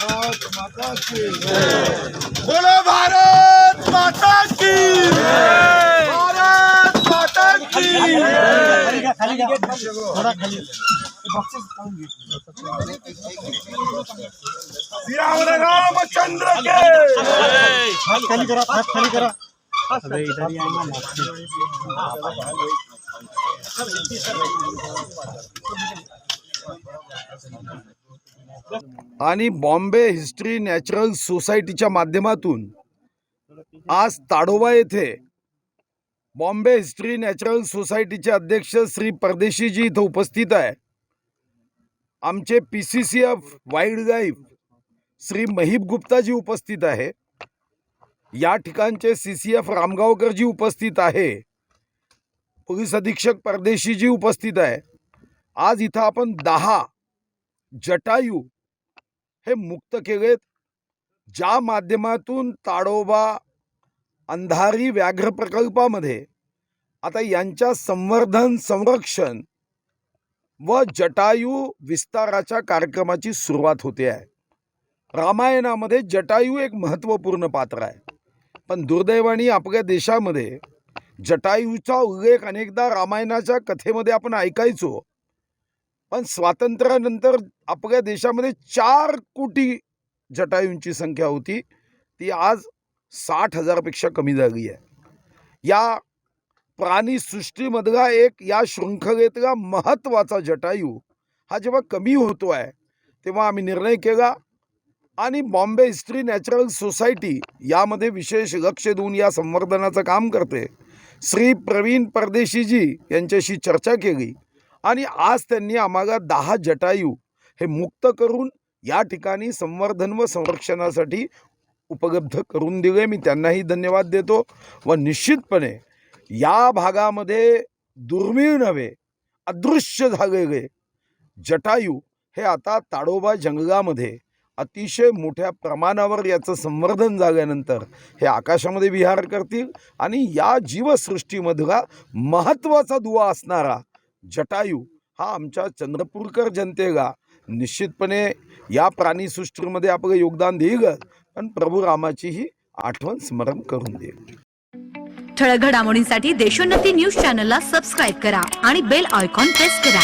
भारत माता की बोलो भारत माता की भारत माता की श्री रामचंद्र के खाली करा हात खाली करा आणि बॉम्बे हिस्ट्री नॅचरल सोसायटीच्या माध्यमातून आज ताडोबा येथे बॉम्बे हिस्ट्री नॅचरल सोसायटीचे अध्यक्ष श्री परदेशीजी इथं उपस्थित आहे. आमचे P C C F wildlife Shri Mahib Guptaji उपस्थित आहे. या ठिकाणचे सी सी एफ रामगावकरजी उपस्थित आहे. पोलीस अधीक्षक परदेशीजी उपस्थित आहे आज इथं आपण दहा जटायू हे मुक्त केलेत ज्या माध्यमातून ताडोबा अंधारी व्याघ्र प्रकल्पामध्ये आता यांच्या संवर्धन संरक्षण व जटायू विस्ताराच्या कार्यक्रमाची सुरुवात होते आहे. रामायणामध्ये जटायू एक महत्त्वपूर्ण पात्र आहे. पण दुर्दैवाने आपल्या देशामध्ये जटायूचा उल्लेख अनेकदा रामायणाच्या कथेमध्ये आपण ऐकायचो. पण स्वातंत्र्यानंतर आपल्या देशामध्ये चार कोटी जटायूंची संख्या होती. ती आज साठ हजारपेक्षा कमी झाली आहे. या प्राणीसृष्टीमधला एक या शृंखलेतला महत्त्वाचा जटायू हा जेव्हा कमी होतो आहे तेव्हा आम्ही निर्णय केला आणि बॉम्बे हिस्ट्री नॅचरल सोसायटी यामध्ये विशेष लक्ष देऊन या संवर्धनाचं काम करते. श्री प्रवीण परदेशीजी यांच्याशी चर्चा केली. आणि आज त्यांनी आम्हाला दहा जटायू हे मुक्त करून या ठिकाणी संवर्धन व संरक्षणासाठी उपलब्ध करून दिले. मी त्यांनाही धन्यवाद देतो व निश्चितपणे या भागामध्ये दुर्मिळ नव्हे अदृश्य झालेले जटायू हे आता ताडोबा जंगलामध्ये अतिशय मोठ्या प्रमाणावर याचं संवर्धन झाल्यानंतर हे आकाशामध्ये विहार करतील आणि या जीवसृष्टीमधला महत्त्वाचा दुवा असणारा जटायू हा आमच्या चंद्रपूरकर जनतेला निश्चितपणे या प्राणीसृष्टीमध्ये आपलं योगदान देईल पण प्रभू रामाचीही आठवण स्मरण करून देईल. ठळक घडामोडींसाठी देशोन्नती न्यूज चॅनलला सबस्क्राईब करा आणि बेल आयकॉन प्रेस करा.